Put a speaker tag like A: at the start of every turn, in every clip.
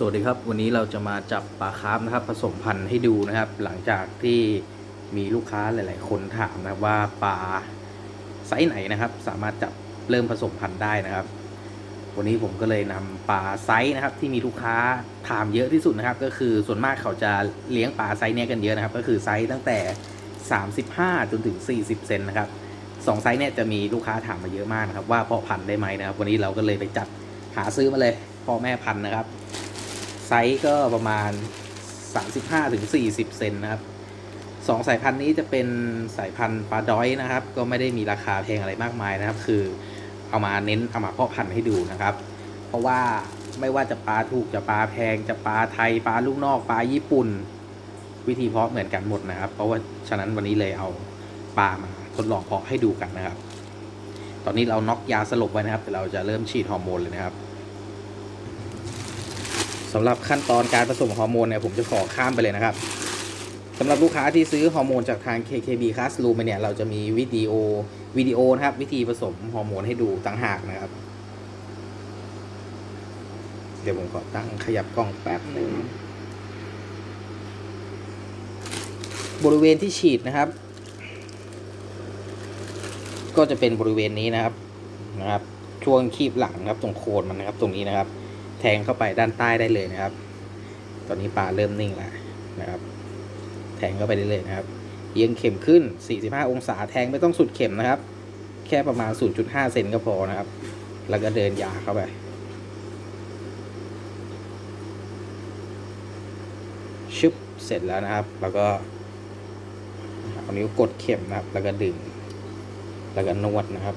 A: สวัสดีครับ วันนี้เราจะมาจับปลาคาร์ฟนะครับ ผสมพันธุ์ให้ดูนะครับ หลังจากที่มีลูกค้าหลาย ๆ คนถามนะว่าปลาไซส์ไหนนะครับ สามารถจับเริ่มผสมพันธุ์ได้นะครับ วันนี้ผมก็เลยนำปลาไซส์นะครับ ที่มีลูกค้าถามเยอะที่สุดนะครับ ก็คือส่วนมากเขาจะเลี้ยงปลาไซส์เนี้ยกันเยอะนะครับ ก็คือไซส์ตั้งแต่ 35 จนถึง 40 เซนนะครับสองไซส์เนี่ยจะมีลูกค้าถามมาเยอะมากนะครับ ว่าพาะพันธุ์ได้ไหมนะครับ วันนี้เราก็เลยไปจัดหาซื้อมาเลยพ่อแม่พันธุ์นะครับ ไซส์ก็ประมาณ 35-40 เซนนะครับสองสายพันธุ์นี้จะเป็นสายพันธุ์ปลาดอยนะครับ ก็ไม่ได้มีราคาแพงอะไรมากมายนะครับ คือเอามาเน้นเอามาเพาะพันธุ์ให้ดูนะครับ เพราะว่าไม่ว่าจะปลาถูกจะปลาแพงจะปลาไทยปลาลูกนอกปลาญี่ปุ่น วิธีเพาะเหมือนกันหมดนะครับ เพราะว่าฉะนั้นวันนี้เลยเอาปลามาทดลองเพาะให้ดูกันนะครับ ตอนนี้เราน็อกยาสลบไว้นะครับแต่เราจะเริ่มฉีดฮอร์โมนเลยนะครับ สำหรับขั้นตอนการผสมฮอร์โมนเนี่ยผมจะขอข้ามไปเลยนะครับสำหรับลูกค้าที่ซื้อฮอร์โมนจากทาง KKB Classroom เนี่ยเราจะมีวิดีโอวิดีโอนะครับ วิธีผสมฮอร์โมนให้ดูต่างหากนะครับ เดี๋ยวผมขอตั้งขยับกล้องแป๊บหนึ่งบริเวณที่ฉีดนะครับ ก็จะเป็นบริเวณนี้นะครับนะครับ ช่วงคีบหลังนะครับ ตรงโคนมันนะครับ ตรงนี้นะครับ แทงเข้าไปด้านใต้ได้เลยนะครับ ตอนนี้ปลาเริ่มนิ่งแล้วนะครับ แทงเข้าไปได้เลยนะครับ เอียงเข็มขึ้น 45 องศาแทงไม่ต้องสุดเข็มนะครับ แค่ประมาณ 0.5 เซนก็พอนะครับ แล้วก็เดินยาเข้าไปชึบเสร็จแล้วนะครับ แล้วก็เอานิ้วกดเข็มนะครับ แล้วก็ดึง แล้วก็นวดนะครับ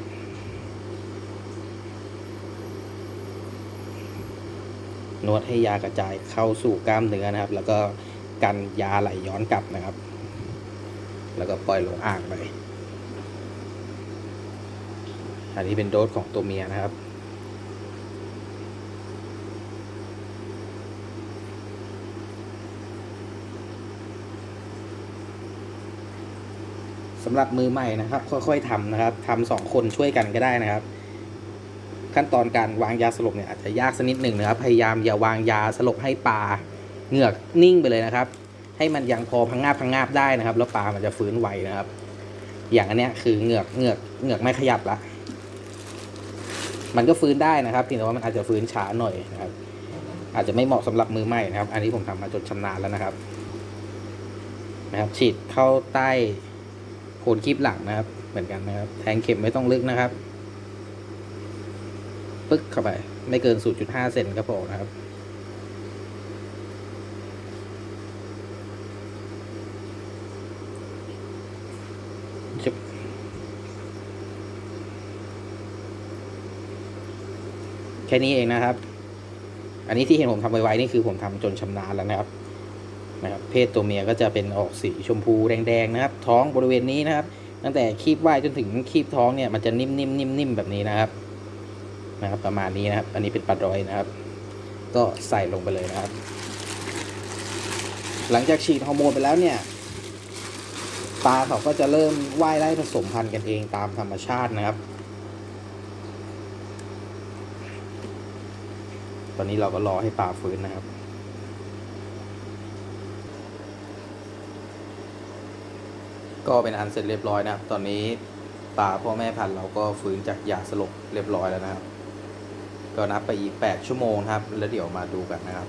A: นวดให้ยากระจายเข้าสู่กล้ามเนื้อนะครับ แล้วก็กันยาไหลย้อนกลับนะครับ แล้วก็ปล่อยลงอ่างไป อันนี้เป็นโดสของตัวเมียนะครับสำหรับมือใหม่นะครับ ค่อยๆทำนะครับทำสองคนช่วยกันก็ได้นะครับ ขั้นตอนการวางยาสลบเนี่ยอาจจะยากสักนิดหนึ่งนะครับ พยายามอย่าวางยาสลบให้ปลาเหงือกนิ่งไปเลยนะครับ ให้มันยังพอพังงาบพังงาบได้นะครับ แล้วปลามันจะฟื้นไวนะครับ อย่างอันเนี้ยคือเหงือกเหงือกเหงือกไม่ขยับละมันก็ฟื้นได้นะครับเพียงแต่ว่ามันอาจจะฟื้นช้าหน่อยนะครับ อาจจะไม่เหมาะสำหรับมือใหม่นะครับ อันนี้ผมทำมาจนชำนาญแล้วนะครับ นะครับ ฉีดเข้าใต้โคนคีบหลังนะครับ เหมือนกันนะครับ แทงเข็มไม่ต้องลึกนะครับ ปึ๊กเข้าไป ไม่เกิน 0.5 เซนก็พอนะครับ แค่นี้เองนะครับ อันนี้ที่เห็นผมทำไวๆนี่คือผมทำจนชำนาญแล้วนะครับนะครับเพศตัวเมียก็จะเป็นออกสีชมพูแดงๆนะครับ ท้องบริเวณนี้นะครับ ตั้งแต่คีบไหวจนถึงคีบท้องเนี่ยมันจะนิ่มๆนิ่มๆแบบนี้นะครับ นะครับ ประมาณนี้นะครับ อันนี้เป็นปลาดอยนะครับ ก็ใส่ลงไปเลยนะครับ หลังจากฉีดฮอร์โมนไปแล้วเนี่ยปลาเขาก็จะเริ่มว่ายไล่ผสมพันธุ์กันเองตามธรรมชาตินะครับ ตอนนี้เราก็รอให้ปลาฟื้นนะครับก็เป็นอันเสร็จเรียบร้อยนะครับ ตอนนี้ปลาพ่อแม่พันธุ์เราก็ฟื้นจากยาสลบเรียบร้อยแล้วนะครับ ก็นับไปอีก 8 ชั่วโมงครับ แล้วเดี๋ยวมาดูกันนะครับ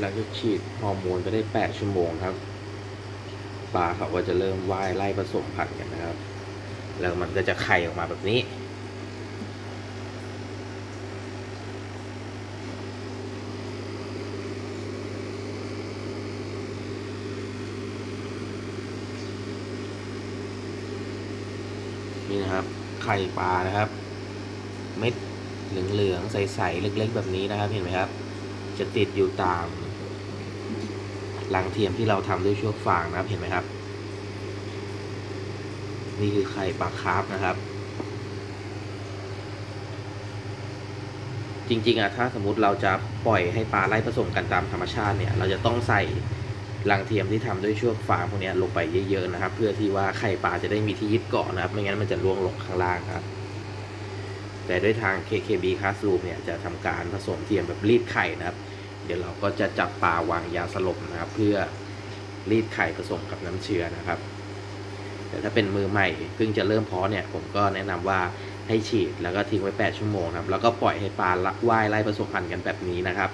A: แล้วก็ฉีดฮอร์โมนไปได้ 8 ชั่วโมงครับ ปลาเขาก็จะเริ่มว่ายไล่ผสมพันธุ์กันนะครับ แล้วมันก็จะไข่ออกมาแบบนี้ นี่นะครับ ไข่ปลานะครับ เม็ดเหลืองๆใสๆเล็กๆ แบบนี้นะครับ เห็นไหมครับ จะติดอยู่ตาม รังเทียมที่เราทำด้วยเชือกฟางนะครับเห็นไหมครับ นี่คือไข่ปลาคาร์ฟนะครับ จริงๆอะถ้าสมมติเราจะปล่อยให้ปลาไล่ผสมกันตามธรรมชาติเนี่ย เราจะต้องใส่รังเทียมที่ทำด้วยเชือกฟางพวกนี้ลงไปเยอะๆนะครับ เพื่อที่ว่าไข่ปลาจะได้มีที่ยึดเกาะนะครับ ไม่งั้นมันจะล่วงลงข้างล่างครับ แต่ด้วยทาง KKB Classroom เนี่ยจะทำการผสมเทียมแบบรีดไข่นะครับ เดี๋ยวเราก็จะจับปลาวางยาสลบนะครับ เพื่อรีดไข่ผสมกับน้ำเชื้อนะครับ แต่ถ้าเป็นมือใหม่เพิ่งจะเริ่มเพาะเนี่ย ผมก็แนะนำว่าให้ฉีดแล้วก็ทิ้งไว้ 8 ชั่วโมงครับ แล้วก็ปล่อยให้ปลาละว่ายไล่ผสมพันธุ์กันแบบนี้นะครับ